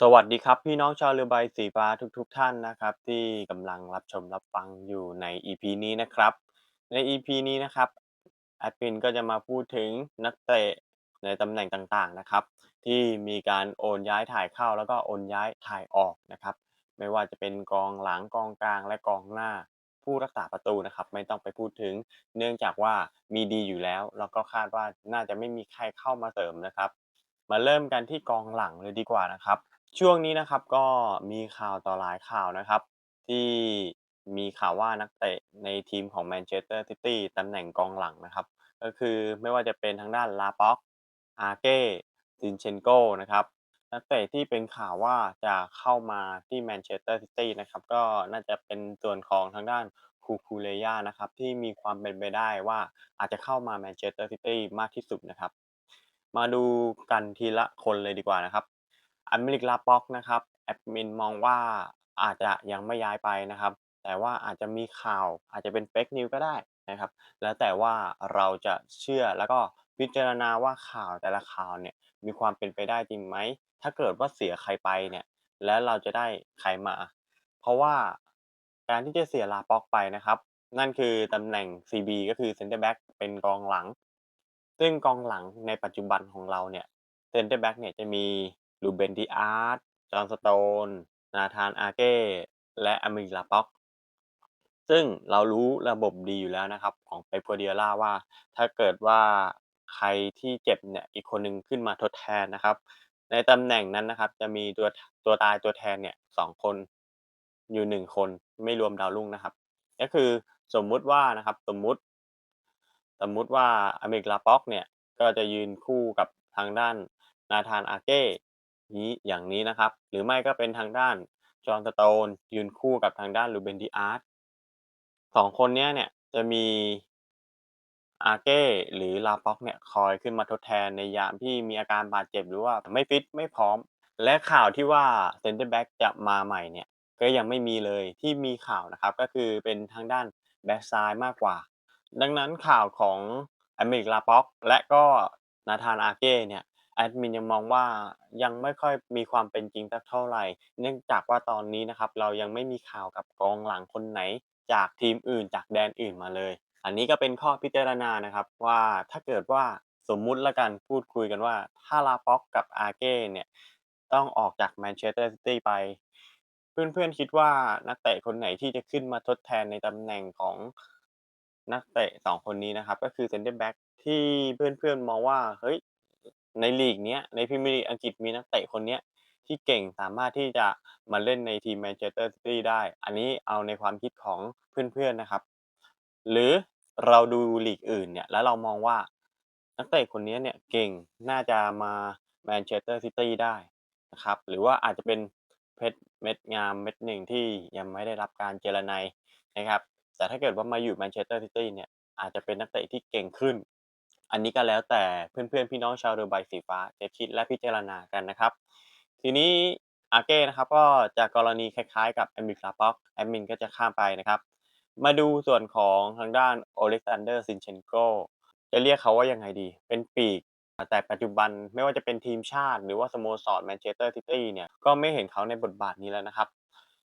สวัสดีครับ พี่น้องชาวเรือใบสีฟ้าทุกๆท่านนะครับ ที่กำลังรับชมรับฟังอยู่ใน EP นี้นะครับ ใน EP นี้นะครับแอดมินก็จะมาพูดถึงนักเตะในตำแหน่งต่างๆนะครับ ที่มีการโอนย้ายถ่ายเข้าแล้วก็โอนย้ายถ่ายออกนะครับ ไม่ว่าจะเป็นกองหลังกองกลางและกองหน้าผู้รักษาประตูนะครับ ไม่ต้องไปพูดถึง เนื่องจากว่ามีดีอยู่แล้ว แล้วก็คาดว่าน่าจะไม่มีใครเข้ามาเสริมนะครับ มาเริ่มกันที่กองหลังเลยดีกว่านะครับ ช่วงนี้นะครับก็มีข่าวต่อหลายข่าวนะครับ ที่มีข่าวว่านักเตะในทีมของแมนเชสเตอร์ซิตี้ตำแหน่งกองหลังนะครับ ก็คือไม่ว่าจะเป็นทางด้านลาป็อกอาเก้ซินเชนโกนะครับนักเตะที่เป็นข่าวว่าจะเข้ามาที่แมนเชสเตอร์ซิตี้นะครับก็น่าจะเป็นส่วนของทางด้านคูคูเลย่านะครับที่มีความเป็นไปได้ว่าอาจจะเข้ามาแมนเชสเตอร์ซิตี้มากที่สุดนะครับ มาดูกันทีละคนเลยดีกว่านะครับ อเมริกลาป็อกนะครับแอดมินมองว่าอาจจะยังไม่ย้ายไปนะครับ แต่ว่าอาจจะมีข่าวอาจจะเป็นเฟกนิวก็ได้นะครับ แล้วแต่ว่าเราจะเชื่อแล้วก็พิจารณาว่าข่าวแต่ละข่าวเนี่ยมีความเป็นไปได้จริงไหม ถ้าเกิดว่าเสียใครไปเนี่ยแล้วเราจะได้ใครมา เพราะว่าการที่จะเสียลาป็อกไปนะครับ นั่นคือตำแหน่ง CB ก็คือ Center Back เป็นกองหลัง ซึ่งกองหลังในปัจจุบันของเราเนี่ย Center Back เนี่ยจะมี ลูเบน ดิอาร์ต จอห์น สโตน นาธาน อาเก้ และอเมริกลาป็อก ซึ่งเรารู้ระบบดีอยู่แล้วนะครับ ของเป๊ปกัวเดียล่าว่า ถ้าเกิดว่าใครที่เจ็บเนี่ย อีกคนหนึ่งขึ้นมาทดแทนนะครับ ในตำแหน่งนั้นนะครับ จะมีตัวตัวตายตัวแทนเนี่ยสองคนอยู่หนึ่งคนไม่รวมดาวรุ่งนะครับ ก็คือสมมุติว่านะครับสมมุติ สมมุติว่าอเมริกลาป็อกเนี่ยก็จะยืนคู่กับทางด้านนาธานอาเก้ นี้อย่างนี้นะครับ หรือไม่ก็เป็นทางด้านจอห์นสโตนยืนคู่กับทางด้านลูเบนดิอาร์ตสองคนเนี้ยเนี่ยจะมีอาเก้หรือลาป็อกเนี่ยคอยขึ้นมาทดแทนในยามที่มีอาการบาดเจ็บหรือว่าไม่ฟิตไม่พร้อม และข่าวที่ว่าเซนเตอร์แบ็กจะมาใหม่เนี่ยก็ยังไม่มีเลยที่มีข่าวนะครับก็คือเป็นทางด้านแบ็กซ้ายมากกว่า ดังนั้นข่าวของอเมริกลาป็อกและก็นาธานอาเก้เนี่ย แอดมินยังมองว่ายังไม่ค่อยมีความเป็นจริงสักเท่าไหร่เนื่องจากว่าตอนนี้นะครับ เรายังไม่มีข่าวกับกองหลังคนไหน จากทีมอื่นจากแดนอื่นมาเลย อันนี้ก็เป็นข้อพิจารณานะครับว่าถ้าเกิดว่าสมมุติละกันพูดคุยกันว่า ถ้าลาป็อกกับอาเก้เนี่ยต้องออกจากแมนเชสเตอร์ซิตี้ไป เพื่อนๆคิดว่านักเตะคนไหนที่จะขึ้นมาทดแทนในตำแหน่งของนักเตะสองคนนี้นะครับ ก็คือเซนเตอร์แบ็กที่เพื่อนๆมองว่าเฮ้ย ในลีกเนี้ยในพรีเมียร์ลีกอังกฤษมีนักเตะคนเนี้ยที่เก่งสามารถที่จะมาเล่นในทีมแมนเชสเตอร์ซิตี้ได้ อันนี้เอาในความคิดของเพื่อนๆนะครับ หรือเราดูลีกอื่นเนี่ยแล้วเรามองว่านักเตะคนนี้เนี่ยเก่งน่าจะมาแมนเชสเตอร์ซิตี้ได้นะครับ หรือว่าอาจจะเป็นเพชรเม็ดงามเม็ดหนึ่งที่ยังไม่ได้รับการเจรไนนะครับ แต่ถ้าเกิดว่ามาอยู่แมนเชสเตอร์ซิตี้เนี่ยอาจจะเป็นนักเตะที่เก่งขึ้น อันนี้ก็แล้วแต่เพื่อนๆพี่น้องชาวเรือใบสีฟ้าจะคิดและพิจารณากันนะครับ ทีนี้อาเก้นะครับก็จะกรณีคล้ายๆกับแอมบิคลาป็อกแอดมินก็จะข้ามไปนะครับ มาดูส่วนของทางด้านโอเล็กซานเดอร์ซินเชนโกจะเรียกเขาว่ายังไงดี เป็นปีก แต่ปัจจุบันไม่ว่าจะเป็นทีมชาติ หรือว่าสโมสรแมนเชสเตอร์ซิตี้เนี่ยก็ไม่เห็นเขาในบทบาทนี้แล้วนะครับ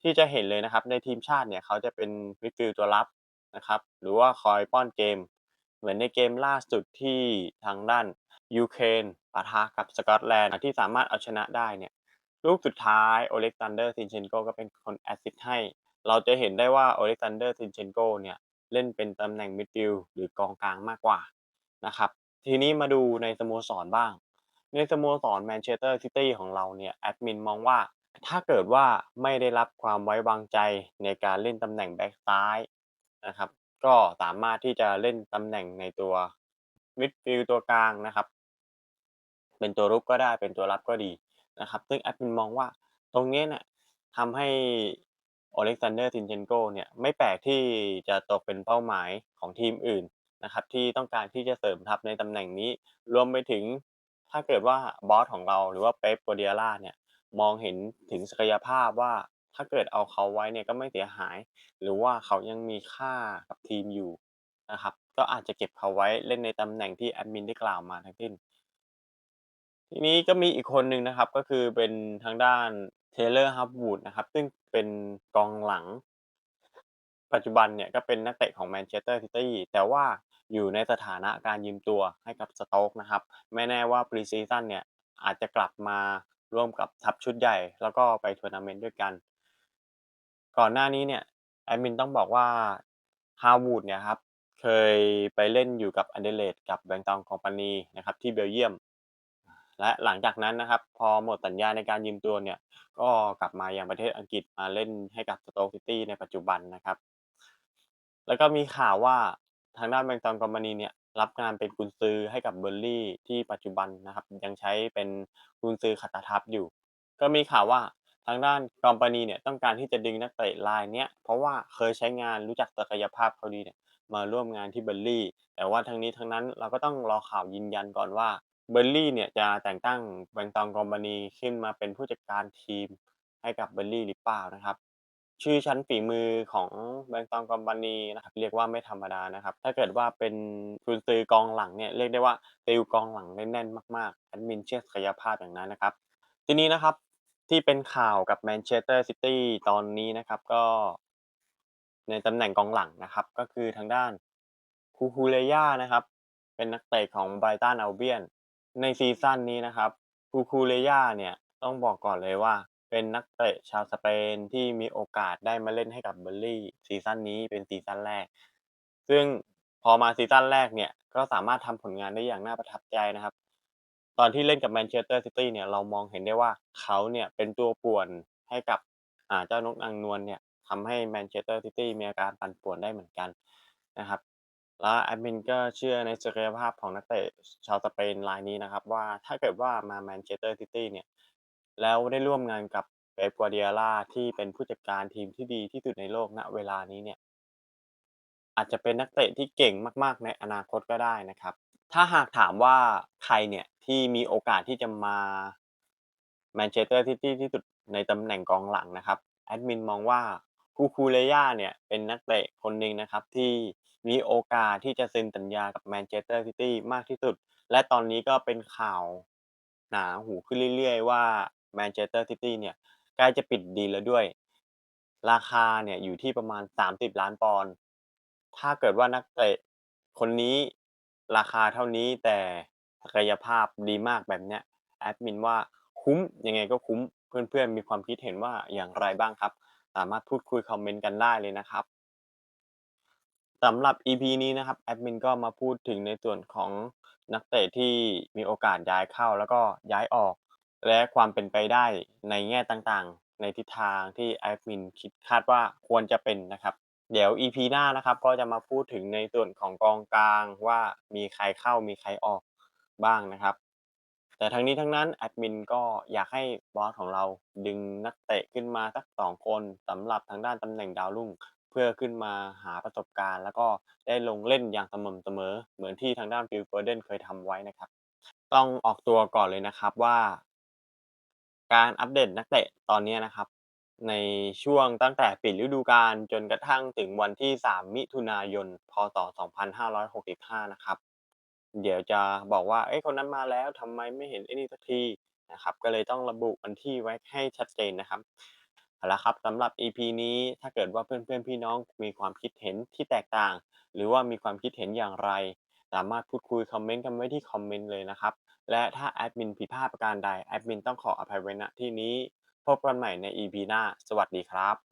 ที่จะเห็นเลยนะครับในทีมชาติเนี่ยเขาจะเป็นมิดฟิลด์ตัวรับนะครับ หรือว่าคอยป้อนเกม เหมือนในเกมล่าสุดที่ทางด้านยูเครนปะทะกับสกอตแลนด์ที่สามารถเอาชนะได้เนี่ยลูกสุดท้ายโอเล็กซานเดอร์ซินเชนโกก็เป็นคนแอสซิสต์ให้ เราจะเห็นได้ว่าโอเล็กซานเดอร์ซินเชนโกเนี่ยเล่นเป็นตำแหน่งมิดฟิลด์หรือกองกลางมากกว่านะครับทีนี้มาดูในสโมสรบ้าง ในสโมสรแมนเชสเตอร์ซิตี้ของเราเนี่ยแอดมินมองว่าถ้าเกิดว่าไม่ได้รับความไว้วางใจในการเล่นตำแหน่งแบ็กซ้ายนะครับ ก็สามารถที่จะเล่นตำแหน่งในตัวมิดฟิลตัวกลางนะครับ เป็นตัวรุกก็ได้เป็นตัวรับก็ดีนะครับ ซึ่งแอดมินมองว่าตรงนี้เนี่ยทำให้โอเล็กซานเดอร์ซินเชนโกเนี่ยไม่แปลกที่จะตกเป็นเป้าหมายของทีมอื่นนะครับ ที่ต้องการที่จะเสริมทัพในตำแหน่งนี้ รวมไปถึงถ้าเกิดว่าบอสของเราหรือว่าเป๊ปกัวเดียล่าเนี่ยมองเห็นถึงศักยภาพว่า ถ้าเกิดเอาเขาไว้เนี่ยก็ไม่เสียหาย หรือว่าเขายังมีค่ากับทีมอยู่นะครับ ก็อาจจะเก็บเขาไว้เล่นในตำแหน่งที่แอดมินได้กล่าวมาทั้งสิ้น ทีนี้ก็มีอีกคนหนึ่งนะครับก็คือเป็นทางด้าน Taylor Hopwood นะครับ ซึ่งเป็นกองหลัง ปัจจุบันเนี่ยก็เป็นนักเตะของ Manchester City แต่ว่าอยู่ในสถานะการยืมตัวให้กับ Stoke นะครับ ไม่แน่ว่า Pre-season เนี่ยอาจจะกลับมาร่วมกับทัพชุดใหญ่ แล้วก็ไปทัวร์นาเมนต์ด้วยกัน ก่อนหน้านี้เนี่ย แอดมินต้องบอกว่า Harwood เนี่ยครับ เคยไปเล่นอยู่กับ Anderlecht กับ Bangkok Company นะครับ ที่เบลเยียม และหลังจากนั้นนะครับ พอหมดสัญญาในการยืมตัวเนี่ย ก็กลับมายังประเทศอังกฤษมาเล่นให้กับ Stoke City ในปัจจุบันนะครับ แล้วก็มีข่าวว่าทางด้าน Bangkok Company เนี่ย รับงานเป็นกุนซือให้กับ Burnley ที่ปัจจุบันนะครับ ยังใช้เป็นกุนซือขัตทัพอยู่ ก็มีข่าวว่า ทางด้าน Company เนี่ยต้องการที่จะดึงนักเตะรายเนี้ยเพราะว่าเคยใช้งานรู้จักศักยภาพเขาดีเนี่ยมาร่วมงานที่ Burnley แต่ว่าทั้งนี้ทั้งนั้นเราก็ต้องรอข่าวยืนยันก่อนว่า Burnley เนี่ยจะแต่งตั้ง Bangkok Company ขึ้นมาเป็นผู้จัดการทีมให้กับ Burnley หรือเปล่านะครับชื่อชั้นฝีมือของ Bangkok Company นะครับเรียกว่าไม่ธรรมดานะครับ ถ้าเกิดว่าเป็นกุนซือกองหลังเนี่ยเรียกได้ว่าติวกองหลังแน่นมากๆแอดมินเชื่อศักยภาพอย่างนั้นนะครับ ทีนี้นะครับ ที่เป็นข่าวกับ Manchester City ตอนนี้นะครับ ก็ ในตำแหน่งกองหลังนะครับ ก็คือทางด้าน Cucurella นะครับ เป็นนักเตะของ Brighton Albion ในซีซั่นนี้นะครับ Cucurella เนี่ยต้องบอกก่อนเลยว่า เป็นนักเตะชาวสเปนที่มีโอกาสได้มาเล่นให้กับ Burnley ซีซั่นนี้เป็นซีซั่นแรก ซึ่งพอมาซีซั่นแรกเนี่ยก็สามารถทำผลงานได้อย่างน่าประทับใจนะครับ ตอนที่เล่นกับ Manchester City เนี่ยเรามองเห็นได้ว่าเขาเนี่ยเป็นตัวป่วนให้กับอ่าเจ้านกนางนวลเนี่ยทำให้ Manchester City มีอาการปั่นป่วนได้เหมือนกันนะครับ แล้วแอดมินก็เชื่อในศักยภาพของนักเตะชาวสเปนรายนี้นะครับ ว่าถ้าเกิดว่ามา Manchester City เนี่ยแล้วได้ร่วมงานกับ Pep Guardiola ที่เป็นผู้จัดการทีมที่ดีที่สุดในโลกณเวลานี้เนี่ยอาจจะเป็นนักเตะที่เก่งมาก ๆ ในอนาคตก็ได้นะครับ ถ้าหากถามว่าใครเนี่ยที่มีโอกาสที่จะมา Manchester City ที่สุดในตำแหน่งกองหลังนะครับแอดมินมองว่า Cucurella เนี่ยเป็นนักเตะคนหนึ่งนะครับที่มีโอกาสที่จะเซ็นสัญญากับ Manchester City มากที่สุด และตอนนี้ก็เป็นข่าวหนาหูขึ้นเรื่อยๆว่า Manchester City เนี่ยใกล้จะปิดดีแล้วด้วย ราคาเนี่ยอยู่ที่ประมาณ 30 ล้านปอนด์ถ้าเกิดว่านักเตะคนนี้ ราคาเท่านี้แต่ศักยภาพดีมากแบบเนี้ย แอดมินว่าคุ้มยังไงก็คุ้ม เพื่อนๆ มีความคิดเห็นว่าอย่างไรบ้างครับ สามารถพูดคุยคอมเมนต์กันได้เลยนะครับสำหรับ EP นี้นะครับแอดมินก็มาพูดถึงในส่วนของนักเตะที่มีโอกาสย้ายเข้าแล้วก็ย้ายออก และความเป็นไปได้ในแง่ต่างๆ ในทิศทางที่แอดมินคิดคาดว่าควรจะเป็นนะครับ เดี๋ยว EP หน้านะครับ ก็จะมาพูดถึงในส่วนของกองกลางว่ามีใครเข้ามีใครออกบ้างนะครับ แต่ทั้งนี้ทั้งนั้นแอดมินก็อยากให้บอสของเราดึงนักเตะขึ้นมาสักสองคนสำหรับทางด้านตำแหน่งดาวรุ่ง เพื่อขึ้นมาหาประสบการณ์ แล้วก็ได้ลงเล่นอย่างสม่ำเสมอ เหมือนที่ทางด้าน Phil Foden เคยทำไว้นะครับ ต้องออกตัวก่อนเลยนะครับว่า การอัปเดตนักเตะตอนนี้นะครับ ในช่วงตั้งแต่ปิดฤดูกาลจนกระทั่งถึงวันที่ 3 มิถุนายน พศ 2565 นะครับ เดี๋ยวจะบอกว่า เอ้ย คนนั้นมาแล้วทำไมไม่เห็นไอ้นี่สักทีนะครับ ก็เลยต้องระบุวันที่ไว้ให้ชัดเจนนะครับ เอาละครับสำหรับ EP นี้ถ้าเกิดว่าเพื่อนๆ พี่น้องมีความคิดเห็นที่แตกต่าง หรือว่ามีความคิดเห็นอย่างไร สามารถพูดคุยคอมเมนต์กันไว้ที่คอมเมนต์เลยนะครับ และถ้าแอดมินผิดพลาดประการใดแอดมินต้องขออภัยไว้ณที่นี้ พบกันใหม่ใน EP หน้า สวัสดีครับ